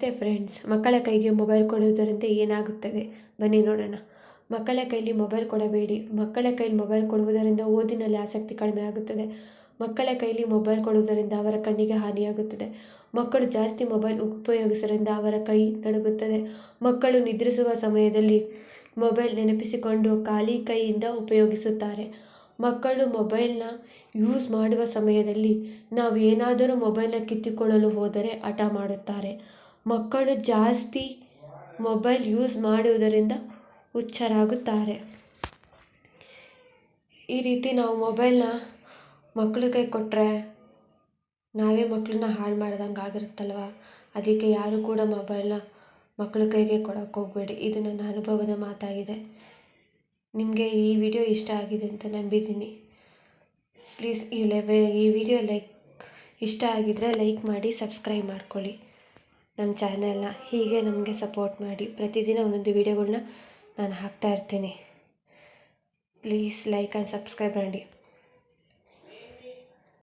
ನಮಸ್ತೆ ಫ್ರೆಂಡ್ಸ್. ಮಕ್ಕಳ ಕೈಗೆ ಮೊಬೈಲ್ ಕೊಡುವುದರಿಂದ ಏನಾಗುತ್ತದೆ? ಬನ್ನಿ ನೋಡೋಣ. ಮಕ್ಕಳ ಕೈಲಿ ಮೊಬೈಲ್ ಕೊಡಬೇಡಿ. ಮಕ್ಕಳ ಕೈಲಿ ಮೊಬೈಲ್ ಕೊಡುವುದರಿಂದ ಓದಿನಲ್ಲಿ ಆಸಕ್ತಿ ಕಡಿಮೆ ಆಗುತ್ತದೆ. ಮಕ್ಕಳ ಕೈಲಿ ಮೊಬೈಲ್ ಕೊಡುವುದರಿಂದ ಅವರ ಕಣ್ಣಿಗೆ ಹಾನಿಯಾಗುತ್ತದೆ. ಮಕ್ಕಳು ಜಾಸ್ತಿ ಮೊಬೈಲ್ ಉಪಯೋಗಿಸುವುದರಿಂದ ಅವರ ಕೈ ನಡುಗುತ್ತದೆ. ಮಕ್ಕಳು ನಿದ್ರಿಸುವ ಸಮಯದಲ್ಲಿ ಮೊಬೈಲ್ ನೆನಪಿಸಿಕೊಂಡು ಖಾಲಿ ಕೈಯಿಂದ ಉಪಯೋಗಿಸುತ್ತಾರೆ. ಮಕ್ಕಳು ಮೊಬೈಲ್ನ ಯೂಸ್ ಮಾಡುವ ಸಮಯದಲ್ಲಿ ನಾವು ಏನಾದರೂ ಮೊಬೈಲ್ನ ಕಿತ್ತುಕೊಳ್ಳಲು ಹೋದರೆ ಹಠ ಮಾಡುತ್ತಾರೆ. ಮಕ್ಕಳು ಜಾಸ್ತಿ ಮೊಬೈಲ್ ಯೂಸ್ ಮಾಡುವುದರಿಂದ ಹುಚ್ಚರಾಗುತ್ತಾರೆ. ಈ ರೀತಿ ನಾವು ಮೊಬೈಲ್ನ ಮಕ್ಕಳ ಕೈ ಕೊಟ್ಟರೆ ನಾವೇ ಮಕ್ಕಳನ್ನ ಹಾಳು ಮಾಡ್ದಂಗೆ ಆಗಿರುತ್ತಲ್ವ? ಅದಕ್ಕೆ ಯಾರು ಕೂಡ ಮೊಬೈಲ್ನ ಮಕ್ಕಳ ಕೈಗೆ ಕೊಡೋಕೆ ಹೋಗಬೇಡಿ. ಇದು ನನ್ನ ಅನುಭವದ ಮಾತಾಗಿದೆ. ನಿಮಗೆ ಈ ವಿಡಿಯೋ ಇಷ್ಟ ಆಗಿದೆ ಅಂತ ನಂಬಿದ್ದೀನಿ. ಪ್ಲೀಸ್ ಈ ಲೆವೆ ಈ ವಿಡಿಯೋ ಲೈಕ್ ಇಷ್ಟ ಆಗಿದ್ದರೆ ಲೈಕ್ ಮಾಡಿ, ಸಬ್ಸ್ಕ್ರೈಬ್ ಮಾಡ್ಕೊಳ್ಳಿ. ನಮ್ಮ ಚಾನೆಲ್ನ ಹೀಗೆ ನಮಗೆ ಸಪೋರ್ಟ್ ಮಾಡಿ ಪ್ರತಿದಿನ ಒಂದೊಂದು ವೀಡಿಯೋಗಳನ್ನ ನಾನು ಹಾಕ್ತಾ ಇರ್ತೀನಿ. ಪ್ಲೀಸ್ ಲೈಕ್ ಆ್ಯಂಡ್ ಸಬ್ಸ್ಕ್ರೈಬ್ ಮಾಡಿ.